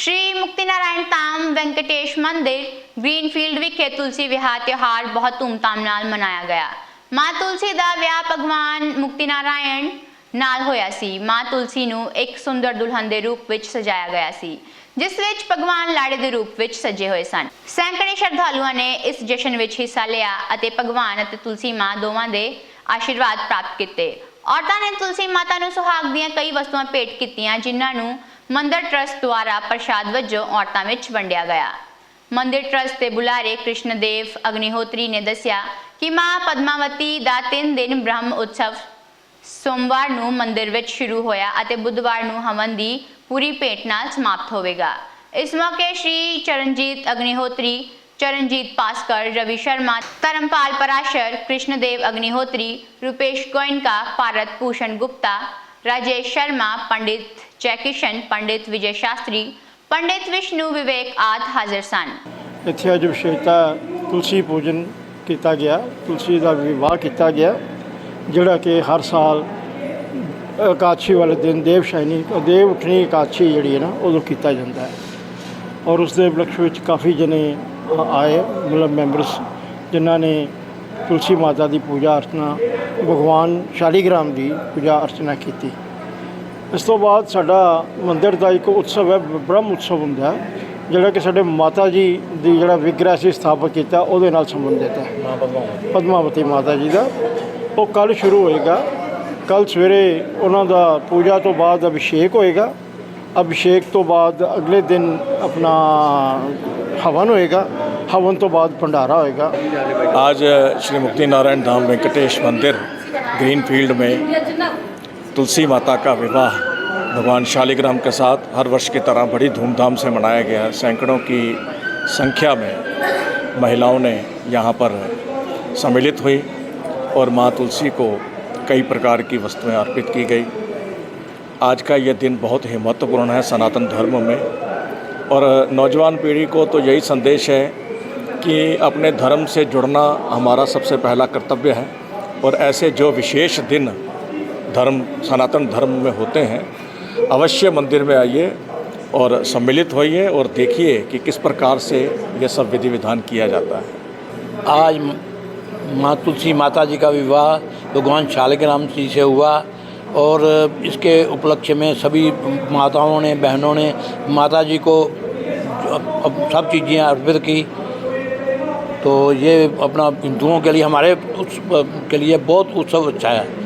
ਸ਼੍ਰੀ ਮੁਕਤੀ ਨਾਰਾਇਣ ਧਾਮ ਵੈਂਕਟੇਸ਼ ਮੰਦਿਰ, ਗ੍ਰੀਨਫੀਲਡ ਵਿਖੇ ਤੁਲਸੀ ਵਿਆਹ ਤਿਉਹਾਰ ਬਹੁਤ ਧੂਮਧਾਮ ਨਾਲ ਮਨਾਇਆ ਗਿਆ। ਮਾਂ ਤੁਲਸੀ ਦਾ ਵਿਆਹ ਭਗਵਾਨ ਮੁਕਤੀ ਨਾਰਾਇਣ ਨਾਲ ਹੋਇਆ ਸੀ। ਮਾਂ ਤੁਲਸੀ ਨੂੰ ਇੱਕ ਸੁੰਦਰ ਦੁਲਹਨ ਦੇ ਰੂਪ ਵਿੱਚ ਸਜਾਇਆ ਗਿਆ ਸੀ, ਜਿਸ ਵਿੱਚ ਭਗਵਾਨ ਲਾੜੇ ਦੇ ਰੂਪ ਵਿੱਚ ਸਜੇ ਹੋਏ ਸਨ। ਸੈਂਕੜੇ ਸ਼ਰਧਾਲੂਆਂ ਨੇ ਇਸ ਜਸ਼ਨ ਵਿੱਚ ਹਿੱਸਾ ਲਿਆ ਅਤੇ ਭਗਵਾਨ ਅਤੇ ਤੁਲਸੀ ਮਾਂ ਦੋਵਾਂ ਦੇ ਆਸ਼ੀਰਵਾਦ ਪ੍ਰਾਪਤ ਕੀਤੇ। ਔਰਤਾਂ ਨੇ ਤੁਲਸੀ ਮਾਤਾ ਨੂੰ ਸੁਹਾਗ ਦੀਆਂ ਕਈ ਵਸਤੂਆਂ ਭੇਟ ਕੀਤੀਆਂ, ਜਿਨ੍ਹਾਂ ਨੂੰ ਮੰਦਰ ਟਰਸਟ ਦੁਆਰਾ ਪ੍ਰਸ਼ਾਦ ਵਜੋਂ ਔਰਤਾਂ ਵਿੱਚ ਵੰਡਿਆ ਗਿਆ। ਮੰਦਿਰ ਟਰਸਟ ਦੇ ਬੁਲਾਰੇ ਕ੍ਰਿਸ਼ਨਦੇਵ ਅਗਨੀਹੋਤਰੀ ਨੇ ਦੱਸਿਆ ਕਿ ਮਾਂ ਪਦਮਾਵਤੀ ਦਾ 3 ਦਿਨ ਬ੍ਰਹਮ ਉਤਸਵ ਸੋਮਵਾਰ ਨੂੰ ਮੰਦਿਰ ਵਿੱਚ ਸ਼ੁਰੂ ਹੋਇਆ ਅਤੇ ਬੁੱਧਵਾਰ ਨੂੰ ਹਵਨ ਦੀ ਪੂਰੀ ਭੇਟ ਨਾਲ ਸਮਾਪਤ ਹੋਵੇਗਾ। ਇਸ ਮੌਕੇ ਸ਼੍ਰੀ ਚਰਨਜੀਤ ਅਗਨੀਹੋਤਰੀ ਚਰਨਜੀਤ पास्कर रवि शर्मा धर्मपाल पराशर कृष्णदेव अग्निहोत्री रुपेश गोयनका भारत भूषण गुप्ता राजेश शर्मा पंडित जयकिशन पंडित विजय शास्त्री पंडित विष्णु विवेक आद हाजिर सन ਇੱਥੇ ਅੱਜ ਵਿਸ਼ੇਸ਼ਤਾ ਤੁਲਸੀ ਪੂਜਨ ਕੀਤਾ ਗਿਆ। ਤੁਲਸੀ ਦਾ ਵਿਵਾਹ ਕੀਤਾ ਗਿਆ, ਜਿਹੜਾ ਕਿ ਹਰ ਸਾਲ ਇਕਾਦਸ਼ੀ ਵਾਲੇ ਦਿਨ ਦੇਵ ਸ਼ੈਨੀ, ਦੇਵ ਉਠਣੀ ਇਕਾਦਸ਼ੀ ਜਿਹੜੀ ਹੈ ਨਾ, ਉਦੋਂ ਕੀਤਾ ਜਾਂਦਾ ਹੈ। ਔਰ ਉਸ ਦੇ ਵਿਲਕਸ਼ ਵਿੱਚ ਕਾਫੀ ਜਨੇ ਆਏ ਮਤਲਬ ਮੈਂਬਰਸ ਜਿਨ੍ਹਾਂ ਨੇ ਤੁਲਸੀ ਮਾਤਾ ਦੀ ਪੂਜਾ ਅਰਚਨਾ ਭਗਵਾਨ ਸ਼ਾਲੀਗ੍ਰਾਮ ਦੀ ਪੂਜਾ ਅਰਚਨਾ ਕੀਤੀ। ਇਸ ਤੋਂ ਬਾਅਦ ਸਾਡਾ ਮੰਦਿਰ ਦਾ ਇੱਕ ਉਤਸਵ ਹੈ ਬ੍ਰਹਮ ਉਤਸਵ ਹੁੰਦਾ ਹੈ ਜਿਹੜਾ ਕਿ ਸਾਡੇ ਮਾਤਾ ਜੀ ਦੀ ਜਿਹੜਾ ਵਿਗ੍ਰਹ ਸੀ ਸਥਾਪਿਤ ਕੀਤਾ ਉਹਦੇ ਨਾਲ ਸੰਬੰਧਿਤ ਹੈ। ਪਦਮਾਵਤੀ ਮਾਤਾ ਜੀ ਦਾ। ਉਹ ਕੱਲ ਸ਼ੁਰੂ ਹੋਏਗਾ। ਕੱਲ ਸਵੇਰੇ ਉਹਨਾਂ ਦਾ ਪੂਜਾ ਤੋਂ ਬਾਅਦ ਅਭਿਸ਼ੇਕ ਹੋਏਗਾ। ਅਭਿਸ਼ੇਕ ਤੋਂ ਬਾਅਦ ਅਗਲੇ ਦਿਨ ਆਪਣਾ ਹਵਨ ਹੋਏਗਾ ਹਵਨ ਤੋਂ ਬਾਅਦ ਭੰਡਾਰਾ ਹੋਏਗਾ आज श्री मुक्ति नारायण धाम वेंकटेश मंदिर ग्रीन फील्ड में तुलसी माता का विवाह भगवान शालिग्राम के साथ हर वर्ष की तरह बड़ी धूमधाम से मनाया गया सैकड़ों की संख्या में महिलाओं ने यहाँ पर सम्मिलित हुई और माँ तुलसी को कई प्रकार की वस्तुएं अर्पित की गई आज का ये दिन बहुत ही महत्वपूर्ण है सनातन धर्म में और नौजवान पीढ़ी को तो यही संदेश है कि अपने धर्म से जुड़ना हमारा सबसे पहला कर्तव्य है। और ऐसे जो विशेष दिन धर्म, सनातन धर्म में होते हैं, अवश्य मंदिर में आइए और सम्मिलित होइए और देखिए कि किस प्रकार से ये सब विधि विधान किया जाता है। आज माँ तुलसी माता जी का विवाह भगवान शालिग्राम जी से हुआ। और इसके उपलक्ष्य में सभी माताओं ने, बहनों ने माता जी को सब चीज़ें अर्पित की। तो ये अपना हिंदुओं के लिए, हमारे उस, के लिए बहुत उत्सव अच्छा है।